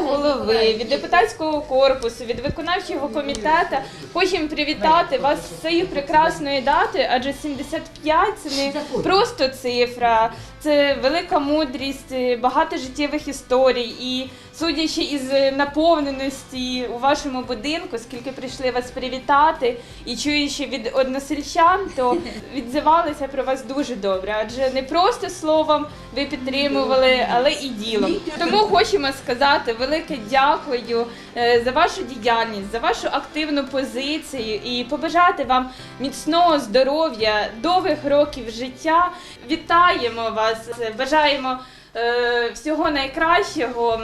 голови, від депутатського корпусу, від виконавчого комітету хочемо привітати вас з цією прекрасною датою, адже 75 – це не просто цифра, це велика мудрість, багато життєвих історій. І судячи із наповненості у вашому будинку, скільки прийшли вас привітати, і чуючи від односельчан, то відзивалися про вас дуже добре. Адже не просто словом ви підтримували, але і ділом. Тому хочемо сказати велике дякую е, за вашу діяльність, за вашу активну позицію і побажати вам міцного здоров'я, довгих років життя. Вітаємо вас, бажаємо. Е, Всього найкращого,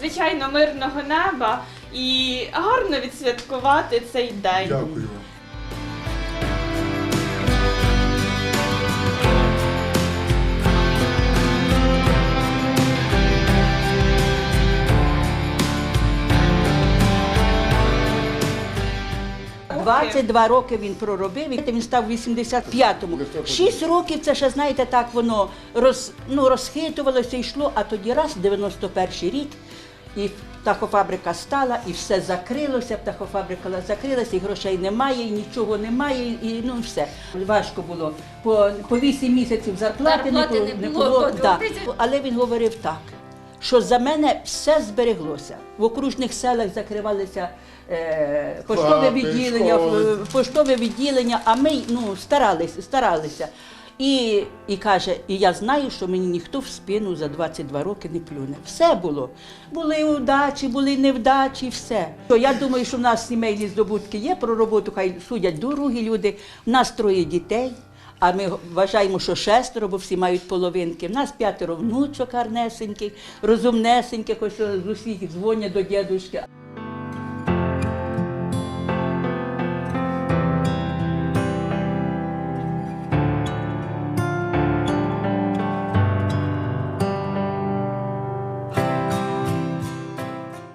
звичайно, мирного неба і гарно відсвяткувати цей день. Дякую 22 роки він проробив, і він став в 85-му. Шість років це ще, знаєте, так воно роз, ну, розхитувалося, йшло, а тоді раз, 91-й рік, і птахофабрика стала, і все закрилося, птахофабрика закрилася, і грошей немає, і нічого немає, і ну все. Важко було. По, по 8 місяців зарплати, Зарплати не було, по да. 2000. Але він говорив так, що за мене все збереглося. В окружних селах закривалися е, поштове відділення, поштове відділення, а ми ну, старалися, старалися. І, і каже, і я знаю, що мені ніхто в спину за 22 роки не плюне. Все було. Були удачі, були невдачі, все. То я думаю, що в нас сімейні здобутки є про роботу, хай судять другі люди. У нас троє дітей. А ми вважаємо, що шестеро, бо всі мають половинки. У нас п'ятеро внучок гарнесеньких, розумнесеньких, ось з усіх дзвонять до дідушки.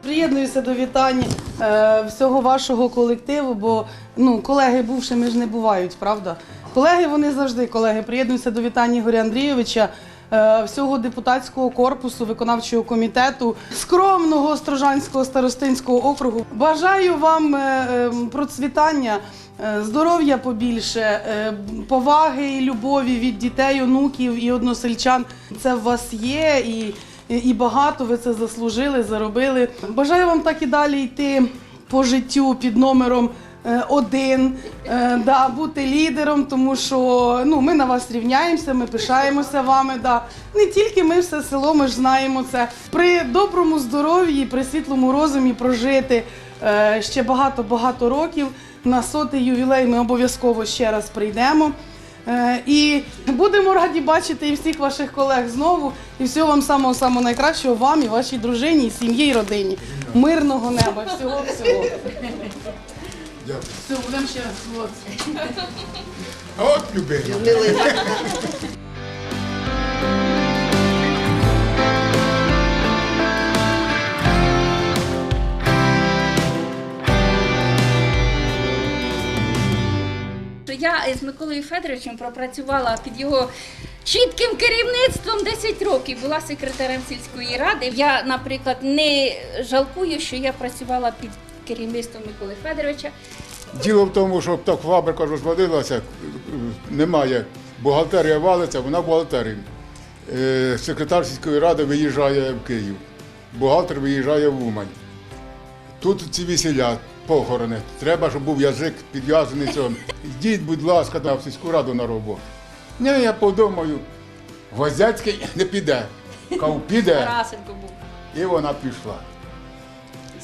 Приєднуюся до вітань е, всього вашого колективу, бо ну, колеги бувшими ж не бувають, правда? Колеги вони завжди колеги. Приєднуюся до вітань Ігоря Андрійовича, е, всього депутатського корпусу, виконавчого комітету, скромного Острожанського старостинського округу. Бажаю вам е, е, процвітання. Здоров'я побільше, поваги і любові від дітей, онуків і односельчан. Це в вас є і, і багато ви це заслужили, заробили. Бажаю вам так і далі йти по життю під номером один, е, да, бути лідером, тому що ну, ми на вас рівняємося, ми пишаємося вами. Да. Не тільки ми все село, ми ж знаємо це. При доброму здоров'ї, при світлому розумі прожити е, ще багато-багато років. На сотий ювілей ми обов'язково ще раз прийдемо. Е, І будемо раді бачити і всіх ваших колег знову. І всього вам самого самого найкращого вам і вашій дружині, і сім'ї, і родині. Мирного неба, всього всього. Дякую. Все, будемо ще раз. от любила. Я з Миколою Федоровичем пропрацювала під його чітким керівництвом 10 років. Була секретарем сільської ради. Я, наприклад, не жалкую, що я працювала під керівництвом Миколи Федоровича. Діло в тому, що птахфабрика розвалилася, немає. Бухгалтерія валиться, вона в бухгалтерії. Е, Секретар сільської ради виїжджає в Київ, бухгалтер виїжджає в Умань. Тут ці весіля, похорони. Треба, щоб був язик підв'язаний цьому. Йдіть, будь ласка, на сільську раду на роботу. Ні, я подумаю, Гвоздяцький не піде. Кав піде, і вона пішла.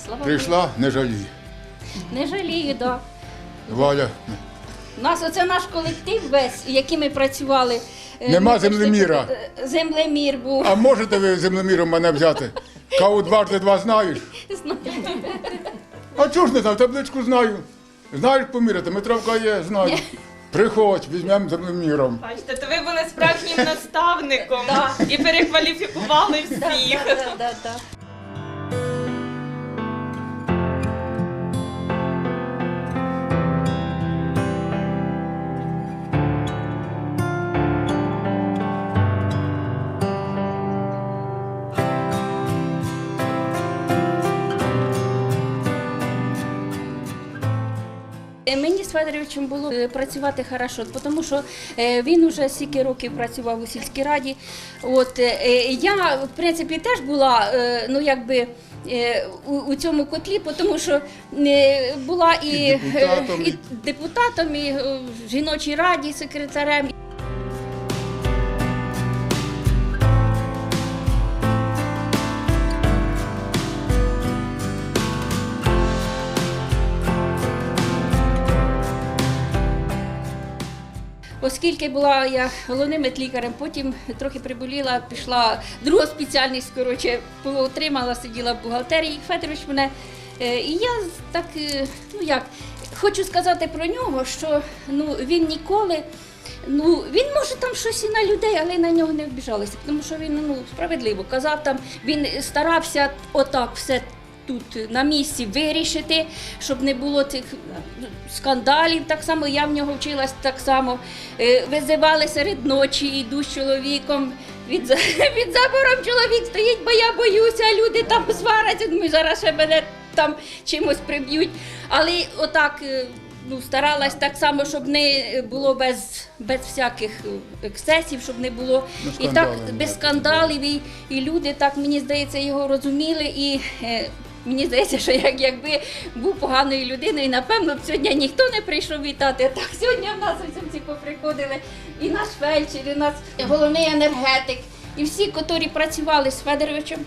Слава Прийшла, не. Богу. Не жалію, да. Валя, У нас оце наш колектив весь, який ми працювали. Е, Нема ми землеміра. е, Землемір був. а можете ви землеміром мене взяти? Каву дважди два знаєш? А чого ж не знаю, табличку знаю. Знаєш поміряти, метровка є, знаю. Приходь, візьмемо землеміром. Бачите, то ви були справжнім наставником і перекваліфікували всіх. Да, да, да. Федоровичем було е, працювати хорошо, тому що е, він уже стільки років працював у сільській раді. От е, я в принципі теж була ну якби. У, цьому котлі, тому що була і, І депутатом, і депутатом, і в жіночій раді секретарем. Оскільки була я головним медлікарем, потім трохи приболіла, пішла друга спеціальність, коротше, отримала, сиділа в бухгалтерії. Федорович мене. е, І я так, е, ну як, хочу сказати про нього, що ну, він ніколи. Ну, він може там щось і на людей, але на нього не обіжалися, тому що він ну, справедливо казав там, він старався отак все тут на місці вирішити, щоб не було цих скандалів. Так само я в нього вчилась так само. Е, Визивали серед ночі, йду з чоловіком. Від, від забором чоловік стоїть, бо я боюся, люди там сваряться, думаю, зараз ще мене там чимось приб'ють. Але отак е, ну, старалась так само, щоб не було без, без всяких е, ексцесів, щоб не було Ну, і так без скандалів, і, і люди так, мені здається, його розуміли. І е, мені здається, що як, якби був поганою людиною, напевно, б сьогодні ніхто не прийшов вітати. Так сьогодні в нас всі поприходили. І наш фельдшер, і наш головний енергетик, і всі, котрі працювали з Федоровичем.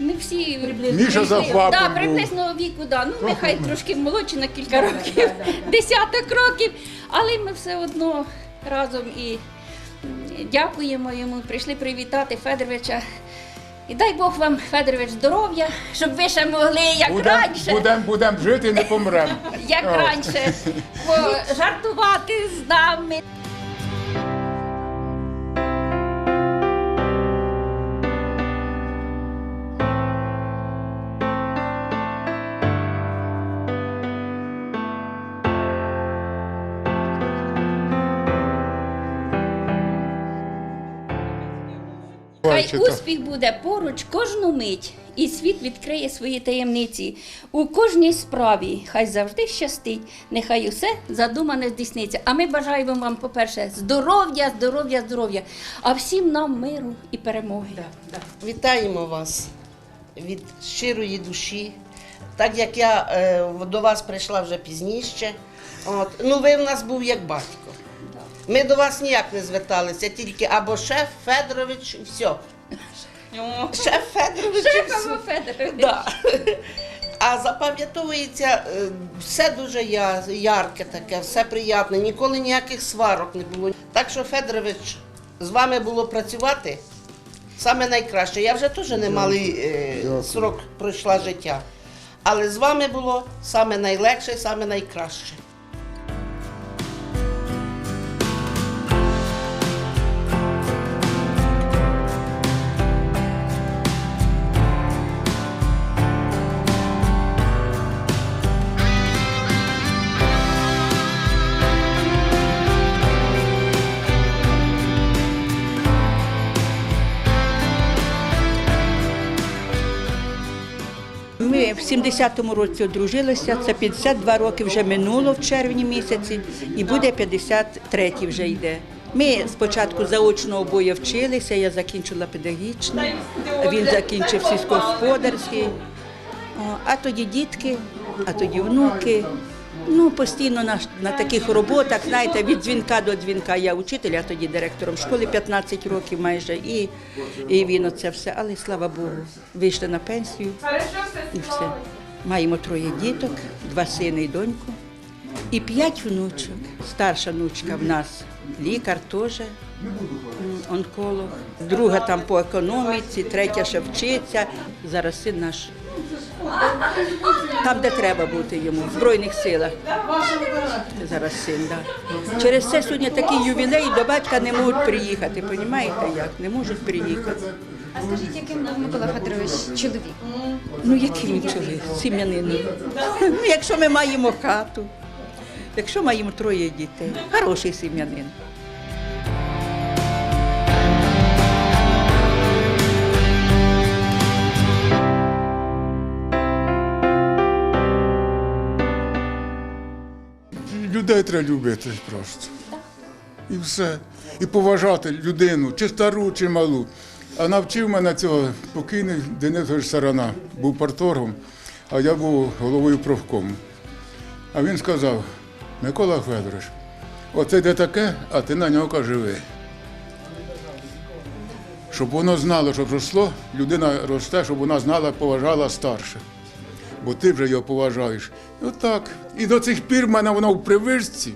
Ми всі Міша Заввапов да, приблизно віку, да. ну нехай трошки молодші на кілька років, десяток років, але ми все одно разом і дякуємо йому. Прийшли привітати Федоровича. І дай Бог вам, Федорович, здоров'я, щоб ви ще могли як Будемо раніше, будем, будем жити і не помремо. як раніше, жартувати з нами. Хай успіх буде поруч кожну мить, і світ відкриє свої таємниці. У кожній справі хай завжди щастить, нехай усе задумане здійсниться. А ми бажаємо вам, по-перше, здоров'я, здоров'я, здоров'я, а всім нам миру і перемоги. Вітаємо вас від щирої душі. Так як я е, до вас прийшла вже пізніше. От, ну ви в нас був як батько. Ми до вас ніяк не зверталися, тільки або шеф Федорович, і все. Шеф Федорович. і все. Федорович. Да. А запам'ятовується е, все дуже я- ярке таке, все приємне, ніколи ніяких сварок не було. Так що, Федорович, з вами було працювати саме найкраще. Я вже теж не малий е, Дякую. срок пройшла життя. Але з вами було саме найлегше, саме найкраще. Ми в 70-му році одружилися, це 52 роки вже минуло в червні місяці, і буде 53 вже йде. Ми спочатку заочно обоє вчилися, я закінчила педагогічний, він закінчив сільськогосподарський, а тоді дітки, а тоді внуки. Ну, постійно на, на таких роботах, знаєте, від дзвінка до дзвінка. Я учитель, а тоді директором школи 15 років майже, і, і він оце все. Але слава Богу, вийшли на пенсію. І все. Маємо троє діток, два сини і доньку. І п'ять внучок. Старша внучка в нас лікар теж, онколог. Друга там по економіці, третя ще вчиться. Зараз син наш. Там, де треба бути йому, в Збройних силах. Зараз син, да. Через це сьогодні такий ювілей, до батька не можуть приїхати. Понімаєте як? Не можуть приїхати. А скажіть, яким був Микола Федорович чоловік? Ну, який він чоловік? Сім'янин. Ну, якщо ми маємо хату, якщо маємо троє дітей, хороший сім'янин. Людей треба любити просто. І все. І поважати людину, чи стару, чи малу. А навчив мене цього покійний Денис Сарана, був парторгом, а я був головою профкому. А він сказав: Микола Федорович, оце йде таке, а ти на нього живи. Щоб воно знало, щоб росло, людина росте, щоб вона знала, поважала старших. Бо ти вже його поважаєш. І отак. І до цих пір в мене воно в привичці.